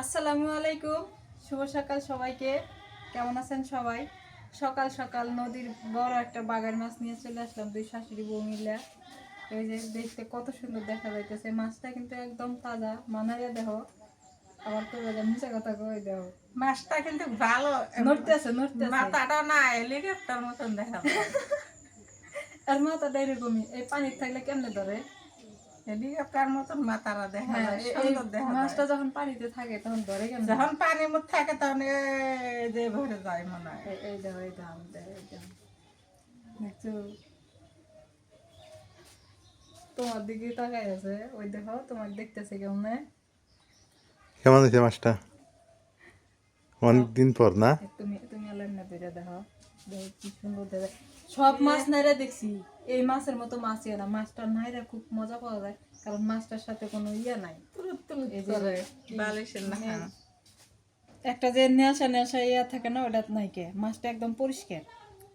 আসসালামু আলাইকুম। শুভ সকাল সবাইকে। কেমন আছেন সবাই? সকাল সকাল নদীর বড় একটা বাগান মাছ নিয়ে চলে আসলাম দুই শাশুড়ি বউ মিলে। এই যে দেখতে কত সুন্দর দেখা যাইতেছে। মাছটা কিন্তু একদম তাজা মানাইয়া দেহ। আবার তো বাজে মুছে কথা কই দেহ। মাছটা কিন্তু ভালো। নড়তেছে নড়তেছে। মাথাটা না হেলিকপ্টার মতন দেখা। আর মাথাটা এরকমই। এই পানির থাকলে কেমনে ধরে? হেলিকপ্টার মতন দেখা হ্যাঁ যায় এই- এই সুন্দর দেখা মাছটা যখন পানিতে থাকে তখন ধরে কেমন? যখন পানির মধ্যে থাকে তখন যে ভরে যায় মনে হয়। এই- দাম এই দাম দেখছ? তোমার দিকে তাকাই আছে। ওই দেখো তোমার দেখতেছে কেমন? কেমন হয়েছে মাছটা? অনেক দিন পর না? তুমি তুমি দেখো। দেখো কি সুন্দর দেখে সব মাছ নাইরা দেখছি। এই মাছের মতো মাছ ইয়ে না মাছটা নাইরা খুব মজা পাওয়া যায় কারণ মাছটার সাথে কোনো ইয়ে নাই। তুলুত তুলুত এই যে করে কি- বালিশের না মানে একটা যে নেশা নেশা ইয়া থাকে না ওটা নাই কে মাছটা একদম পরিষ্কার।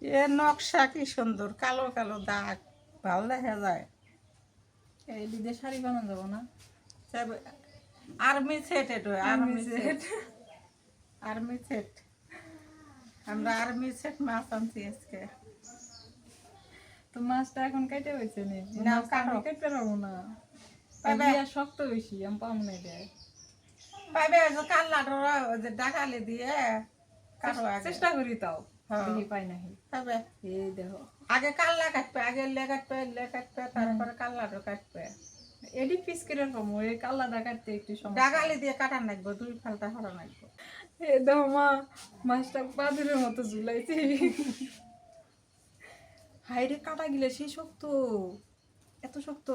এ নকশা কি সুন্দর কালো কালো দাগ ভালো দেখা যায়। এই দিদি শাড়ি বানানো যাব না। আর্মি সেট এটা আর্মি সেট। Army set. আমরা আর্মি সেট মাছ আনছি আজকে। তো মাছটা এখন কেটে হয়েছে না, মাছটা আমি কাটো। কেটে পারব না? শক্ত বেশি আমি পাবো না দেয় পাইবে যে কাল্লাটা ওই যে ডাকালি দিয়ে কাটো চেষ্টা করি তাও হ্যাঁ। দেখি পাই নাহি পাইবে। এই দেখো। আগে কাল্লা কাটবে আগে লে কাটবে লে কাটবে তারপরে কাল্লাটা কাটবে। এডি পিস করে পাবো এই কাটতে একটু সময় ডাকালি দিয়ে কাটা নাকবো দুই ফালটা হরা নাকবো। এই দেখো মা মাছটা বাদুরের মতো ঝুলাইছে। হাইরে কাটা গিলে সেই শক্ত এত শক্ত।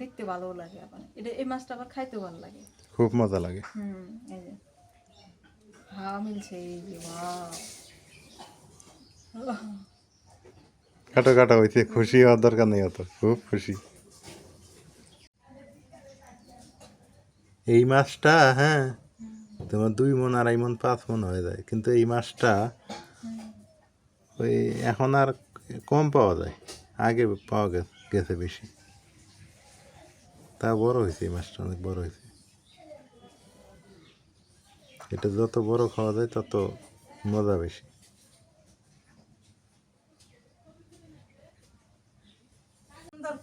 দেখতে ভালো লাগে আবার। এটা এই মাছটা আবার খাইতে ভালো লাগে। খুব মজা লাগে। হুম এই যে। হা মিলছে এই যে কাটো কাটো হয়েছে খুশি হওয়ার দরকার নেই অত খুব খুশি। এই মাছটা হ্যাঁ তোমার দুই মন আড়াই মন পাঁচ মন হয়ে যায়। কিন্তু এই মাছটা ওই এখন আর কম পাওয়া যায়। আগে পাওয়া গে- গেছে বেশি। তা বড় হয়েছে এই মাছটা, অনেক বড় হয়েছে। এটা যত বড় খাওয়া যায়, তত মজা বেশি।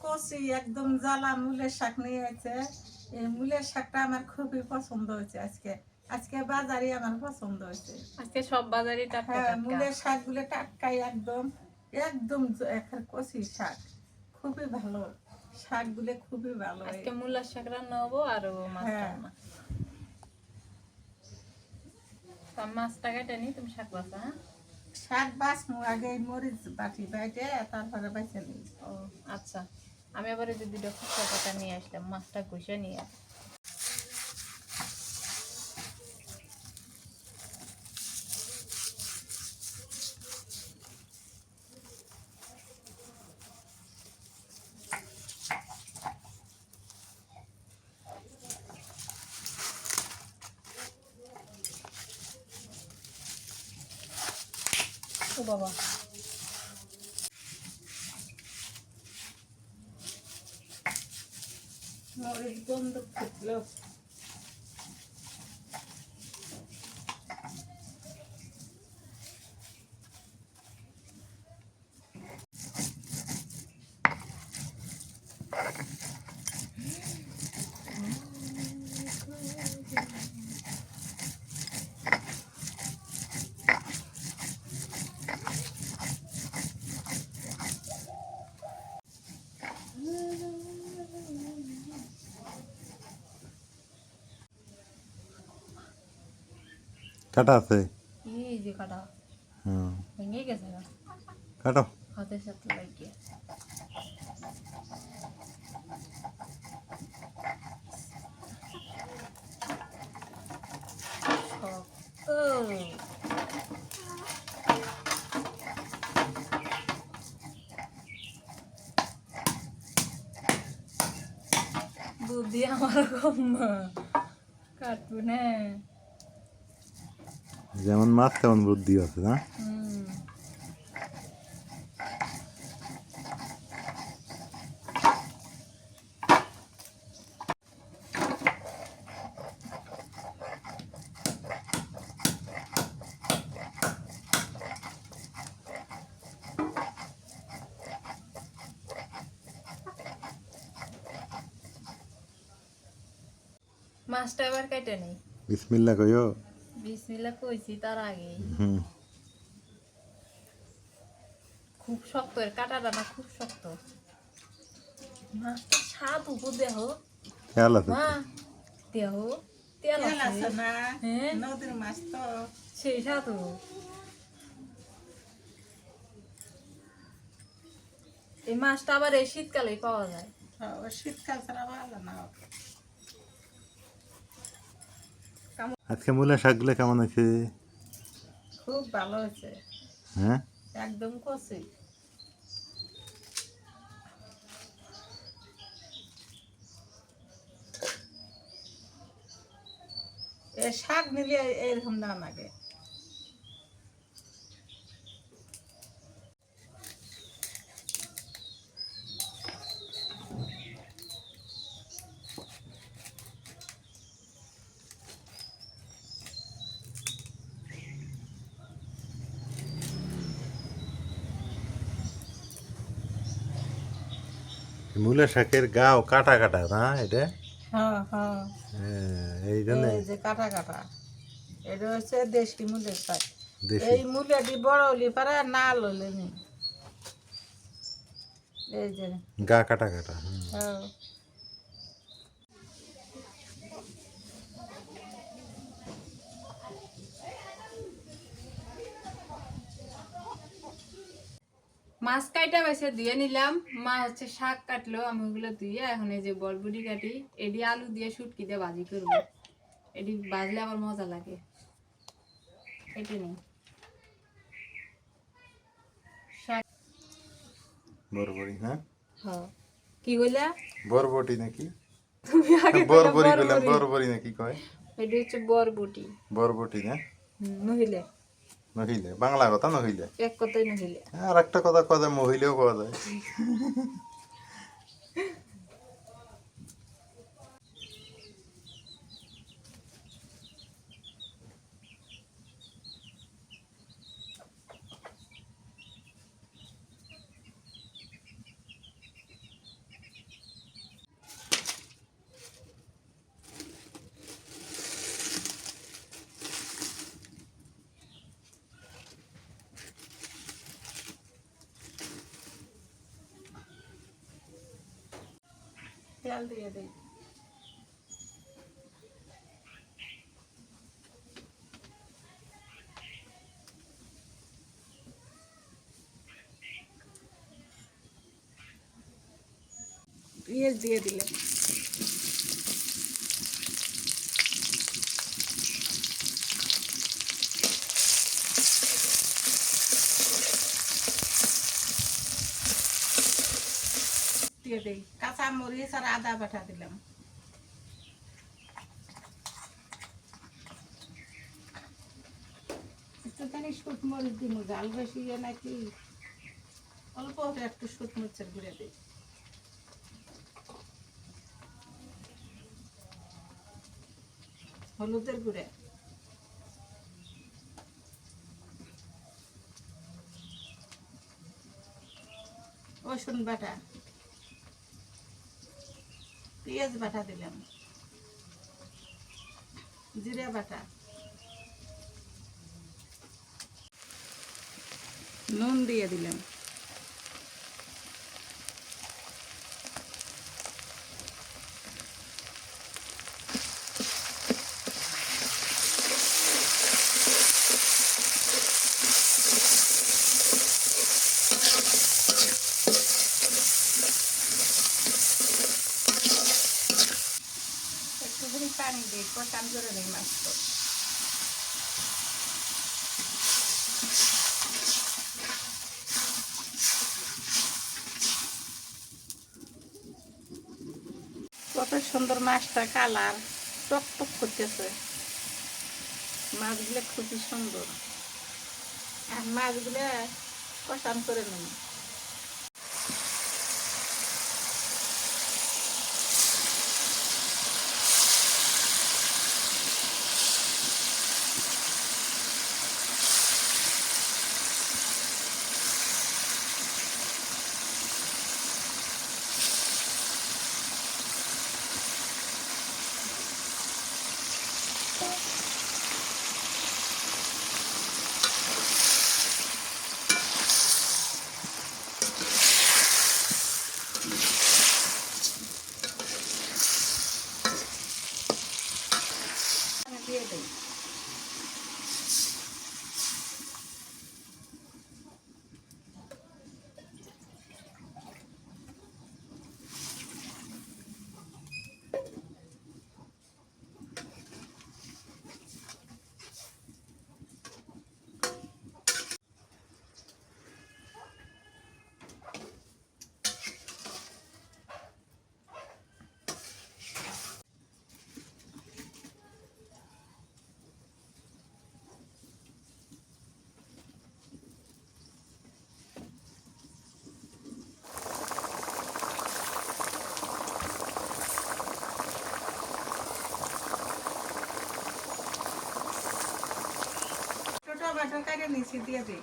কষি একদম জ্বালা, মূলের শাক নিয়ে হয়েছে এই মূলের শাকটা আমার খুবই পছন্দ হয়েছে আজকে। আজকে বাজারে আমার পছন্দ হয়েছে। আজকে সব বাজারে টাটকা হ্যাঁ টাটকা। মূলের শাকগুলো টাটকাই একদম একদম একটা কষি শাক। খুবই ভালো। শাকগুলো খুবই ভালো। আজকে মূলার শাক রান্না হব আর মাছ হ্যাঁ। রান্না তা মাছটা কেটে নি তুমি শাক বাসা হ্যাঁ? শাক বাসমু আগে মরিচ বাটি বাইটে তারপরে বাইছে নিই। ও আচ্ছা। আমি আবার যদি যে দুটো নিয়ে আসলাম মাছটা ঘষে নিয়ে ও কাটা আছে? এই যে কাটা। হুম ভেঙে গেছে কাটো। হাতের সাথে লাগিয়ে। বুদ্ধি আমার কম কাটবো না। যেমন মাছ তেমন বুদ্ধি আছে না? মাছটা আবার কেটে নেই। বিসমিল্লা কইও। বিসমিল্লা কইছি তার আগে হুম। খুব শক্ত এর কাটাটা না খুব শক্ত। মাছটা স্বাদ উপর দেহ? খেয়াল আছে? মা দেহ? তেল তেল আছে? আছে না? হ্যাঁ। নদীর মাছ তো। সেই স্বাদ এই মাছটা আবার এই শীতকালেই পাওয়া যায়। শীতকাল ছাড়া ভালো না। আজকে মূলা শাকগুলো কেমন আছে খুব ভালো হয়েছে। হ্যাঁ? একদম কষি শাক নিলে এরকম দাম লাগে। মূলা শাকের গাও কাটা কাটা না এটা? হ্যাঁ হ্যাঁ। হ্যাঁ, এই জন্য। এই যে কাটা কাটা এটা হচ্ছে দেশি মূলের শাক। এই মূলাটি বড় হলি পারে না লইলে নি এই যে। গা কাটা কাটা হ্যাঁ। মাছ কাইটা বেছে দিয়ে নিলাম। মা হচ্ছে শাক কাটলো আমি ওগুলো দিয়ে এখন এই যে বরবটি কাটি এডি আলু দিয়ে শুটকি দিয়ে ভাজি করব। এডি ভাজলে আবার মজা লাগে। এটা নেই। শাক বরবরি হ্যাঁ? হ্যাঁ। কি বললা বরবটি নাকি? তুমি আগে বরবরি নাকি কয়? এটা হচ্ছে বরবটি। বরবটি না নহিলে। নহিলে বাংলা কথা নহিলে। এক কথাই নহিলে। আর একটা কথা কথা মহিলেও কয় যায় তেল দিয়ে দিই। পেঁয়াজ দিয়ে দিলে দিয়ে দিই। কাঁচা মরিচ আর আদা বাটা দিলাম। একটুখানি শুট দিব জাল বেশি ইয়ে নাকি? অল্প একটু শুট গুঁড়ে দিই। হলুদের গুঁড়ে। রসুন বাটা। পেঁয়াজ বাটা দিলাম। জিরা বাটা। নুন দিয়ে দিলাম একটুখানি পানি দিই কষান করে নিই মাছটা কত সুন্দর মাছটা কালার টকটক টক করতেছে। মাছগুলো খুবই সুন্দর। আর মাছগুলো কষান করে নিই টমাটো কাটে নিচে দিয়ে দিই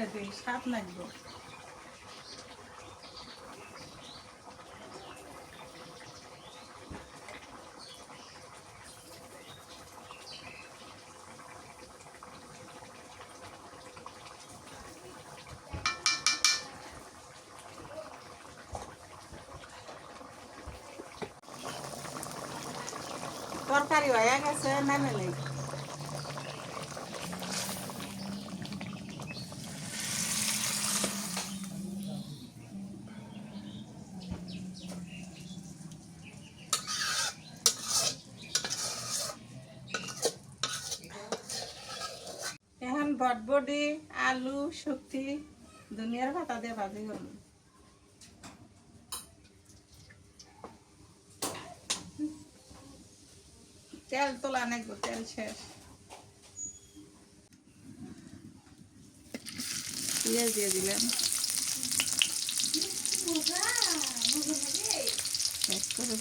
ভাজা জিরার গুঁড়া দিই স্বাদ লাগবে। তরকারি হয়ে গেছে নামে নেই। বটবডি আলু, শুক্তি, দুনিয়ার ভাতা দিয়ে ভাজি করব। তেল তোলা নাকবো তেল শেষ। পেঁয়াজ দিয়ে দিলাম। এক করে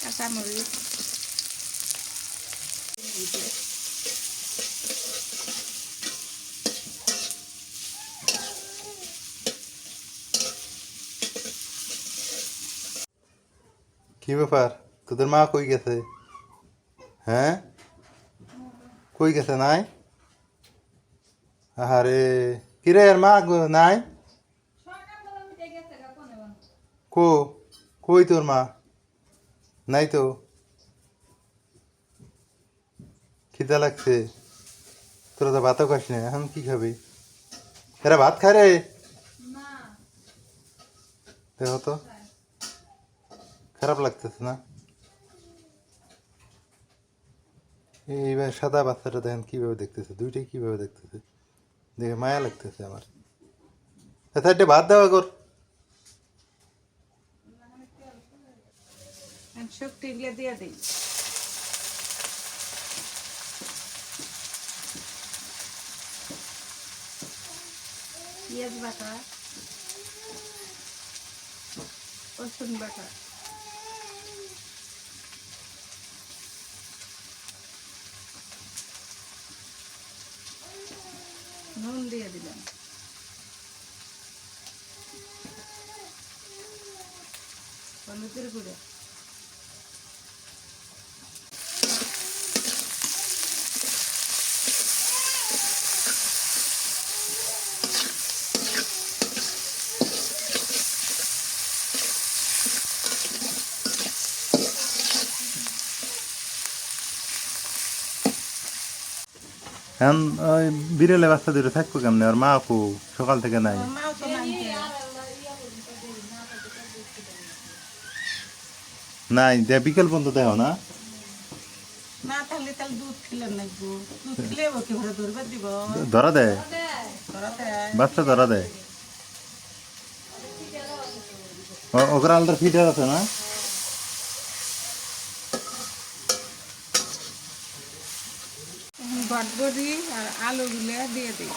কাঁচামরিচ। কি ব্যাপার? তোদের মা কই গেছে? হ্যাঁ? কই গেছে নাই? আরে কিরে এর মা নাই? কো, কই তোর মা? নাই তো। খিদা লাগছে। তোরা তো ভাতও খাস না এখন কি খাবি? এরা ভাত খায় রে। দেখো তো। খারাপ লাগতেছে না? এইবার সাদা বাচ্চাটা দেখেন কীভাবে দেখতেছে দুইটাই কীভাবে দেখতেছে। দেখে মায়া লাগতেছে আমার। একটা ভাত দেওয়া কর দিয়ে দিই। পেঁয়াজ বাটা রসুন বাটা। নুন দিয়ে দিলাম। হলুদের গুঁড়ো। এখন ওই বিড়ালে বাচ্চা দুটো থাকব কেমনে? আর মা কু সকাল থেকে নাই। ওর নাই। দে বিকেল পর্যন্ত দেখো না। ধরা দেয় বাচ্চা ধরা ও- ওকরা আলাদা ফিটার আছে না? বটবডি আর আলুগুলো দিয়ে দিই।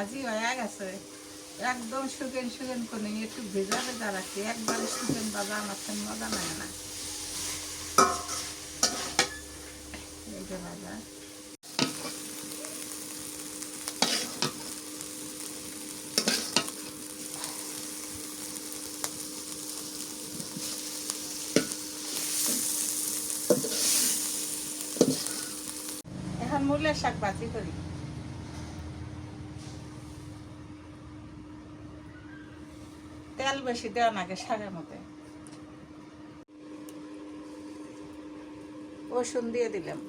ভাজি হয়ে গেছে। একদম সুগেন সুগেন করে একটু ভেজা ভেজা রাখছি একবারে সুগেন বাজা আমার মজা লাগে না। এখন মূলের শাক ভাজি করি। তেল বেশি দেওয়া নাকি শাকের মধ্যে। রসুন দিয়ে দিলাম।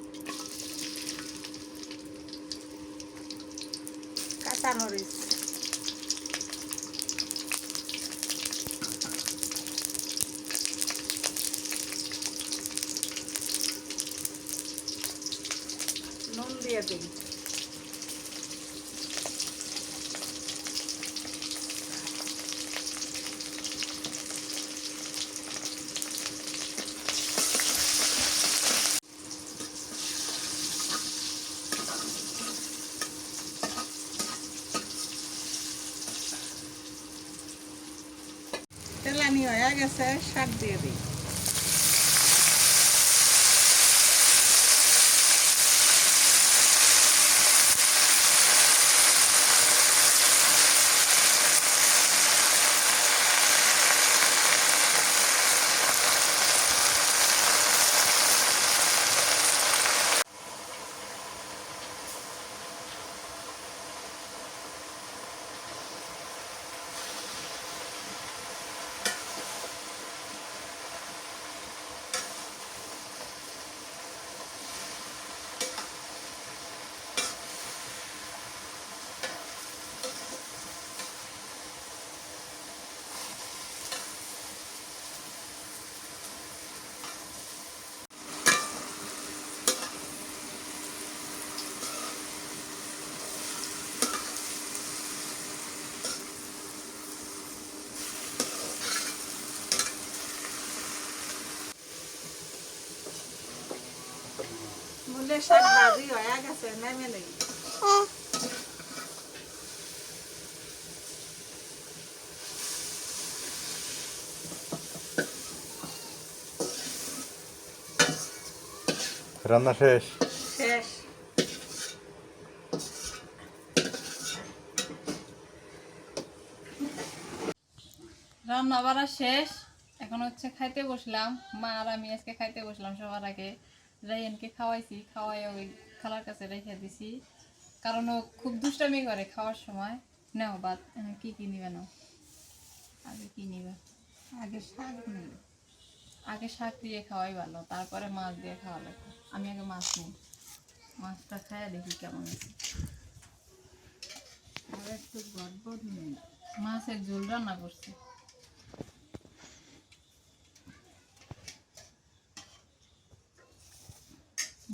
কাঁচামরিচ নুন দিয়ে দিন তেলানি হয়ে গেছে শাক দিয়ে দিই মূলের শাক ভাজি হয়ে গেছে নেমে নেই রান্না শেষ শেষ রান্না বাড়া শেষ। এখন হচ্ছে খাইতে বসলাম। মা আর আমি আজকে খাইতে বসলাম সবার আগে। রাইয়ানকে খাওয়াইছি খাওয়াই ওই খালার কাছে রেখে দিছি। কারণ ও খুব দুষ্টামি করে খাওয়ার সময়। নাও বাদ কি কি নিবে নাও? আগে কি নিবে? আগে শাক নেই। আগে শাক দিয়ে খাওয়াই ভালো তারপরে মাছ দিয়ে খাওয়া লাগবে। আমি আগে মাছ নিই। মাছটা খাইয়া দেখি কেমন আছে আর একটু গড়বড় নেই। মাছের ঝোল রান্না করছি।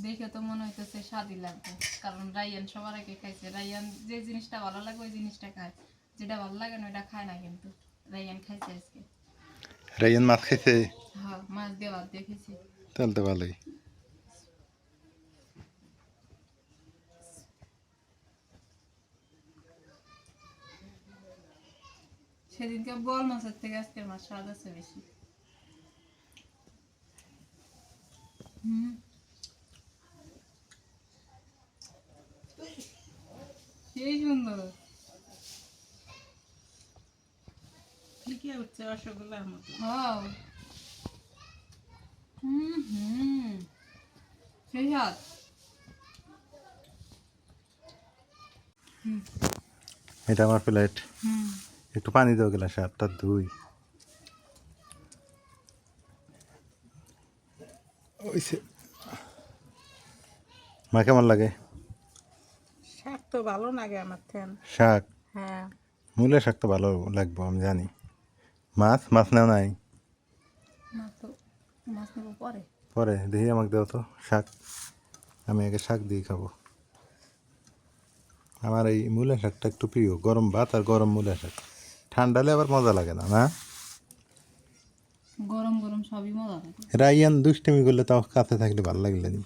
দেখে তো মনে হইতেছে স্বাদই লাগবে। কারণ রাইয়ান সবার আগে খাইছে। রাইয়ান যে জিনিসটা ভালো লাগে ওই জিনিসটা খায়। যেটা ভালো লাগে না ওটা খায় না কিন্তু। রাইয়ান খাইছে আজকে। রাইয়ান মাছ খাইছে? হ্যাঁ মাছ দিয়ে ভাত দেখেছি তাহলে তো ভালোই। সেদিনকে বল মাছের থেকে আজকের মাছ স্বাদ আছে বেশি। হুম। সেই সুন্দর ঠিকই উঠছে রসগোল্লার মতো হুম হুম সেই স্বাদ। এটা আমার প্লেট। হুম। একটু পানি দেওয়া গেলা সাতটা দুই মা কেমন লাগে? তো ভালো লাগে আমার থেন। শাক? হ্যাঁ। মূলের শাক তো ভালো লাগবো আমি জানি। মাছ? মাছ নেও নাই? মাছ পরে। পরে দেখি আমাকে দাও তো শাক। আমি আগে শাক দিয়ে খাব। আমার এই মূলের শাকটা একটু প্রিয় গরম ভাত আর গরম মূলের শাক। ঠান্ডালে আবার মজা লাগে না না? গরম গরম সবই মজা থাকে রাইয়ান দুষ্টিমি করলে তাও কাছে থাকলে ভালো লাগলে নি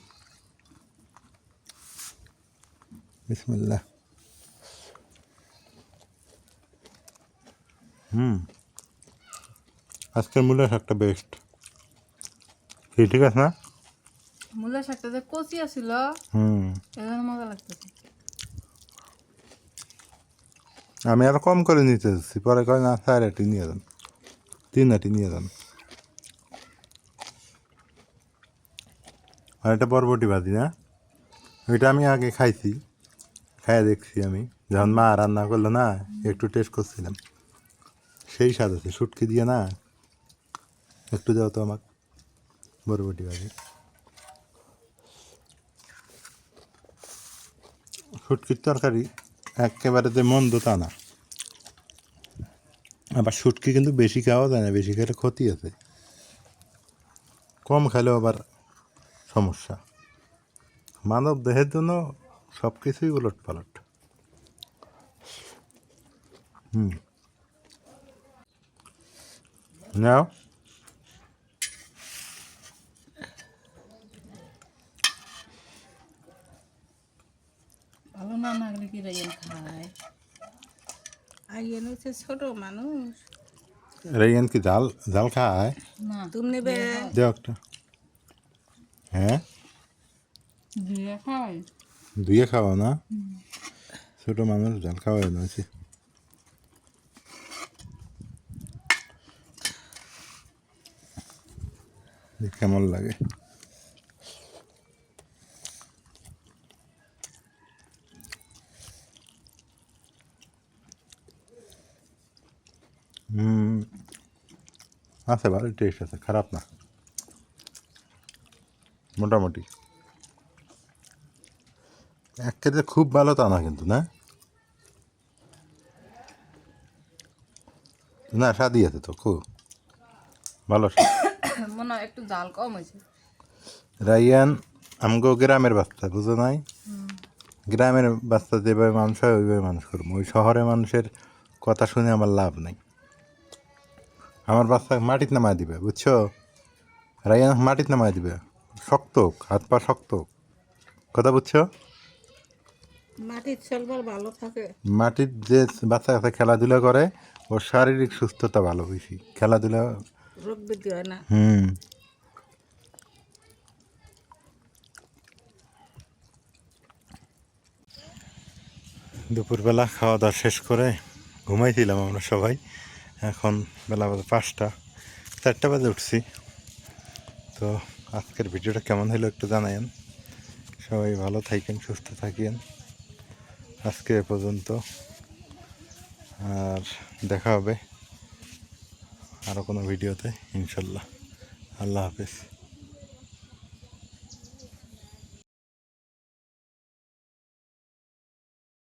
বিসমিল্লাহ। হুম। আজকের মূল্য শাকটা বেস্ট কি ঠিক আছে না? মূলা শাকটা যে কচি আছিল হুম। এজন্য মজা লাগতেছে। আমি আরও কম করে নিতে যাচ্ছি পরে কয় না চার আটি নিয়ে যান। তিন আটি নিয়ে যান। আর এটা বরবটি ভাজি না? ওইটা আমি আগে খাইছি। খাইয়া দেখছি আমি। যখন মা রান্না করল না, একটু টেস্ট করছিলাম। সেই স্বাদ আছে সুটকি দিয়ে না? একটু দাও তো আমাকে, বরবটি ভাজি শুটকির তরকারি একেবারে যে মন্দ তা না। আবার শুটকি কিন্তু বেশি খাওয়া যায় না, বেশি খেলে ক্ষতি আছে। কম খেলেও আবার সমস্যা। মানব দেহের জন্য সব কিছুই উলট পালট। হুম। নাও। ভালো না লাগলে কি রাইন খায়? আইয়েন হচ্ছে ছোট মানুষ। রেয়ান কি জাল জাল খায়? না। তুমি নেবে। দেও একটা। হ্যাঁ? দিয়ে খায়? দুইয়ে খাওয়া না। ছোট মানুষ জাল খাওয়াই না আছে কেমন লাগে। হুম ভালো টেস্ট আছে, খারাপ না। মোটামুটি। এক কেজি খুব ভালো তা না কিন্তু না? না স্বাদই আছে তো খুব। ভালো। মনে হয় একটু জাল কম হয়েছে। রাইয়ান আমগো গ্রামের বাচ্চা বুঝো নাই? গ্রামের বাচ্চা যেভাবে মানুষ হয় ওইভাবে মানুষ করব ওই শহরের মানুষের কথা শুনে আমার লাভ নাই। আমার বাচ্চা মাটিত নামায় দিবে বুঝছ? রাইয়ান মাটিত নামায় দিবে। শক্ত হাত পা শক্ত কথা বুঝছ? মাটির চলবার ভালো থাকে। মাটির যে বাচ্চা কাছে খেলাধুলা করে ওর শারীরিক সুস্থতা ভালো বেশি। খেলাধুলা রোগ হয় না। হুম। দুপুরবেলা খাওয়া দাওয়া শেষ করে ঘুমাইছিলাম আমরা সবাই। এখন বেলা বাজে পাঁচটা চারটা বাজে উঠছি। তো আজকের ভিডিওটা কেমন হলো একটু জানাইন সবাই ভালো থাকেন সুস্থ থাকিয়েন আজকে এ পর্যন্ত। আর দেখা হবে আরও কোনো ভিডিওতে ইনশাল্লাহ। আল্লাহ হাফিজ।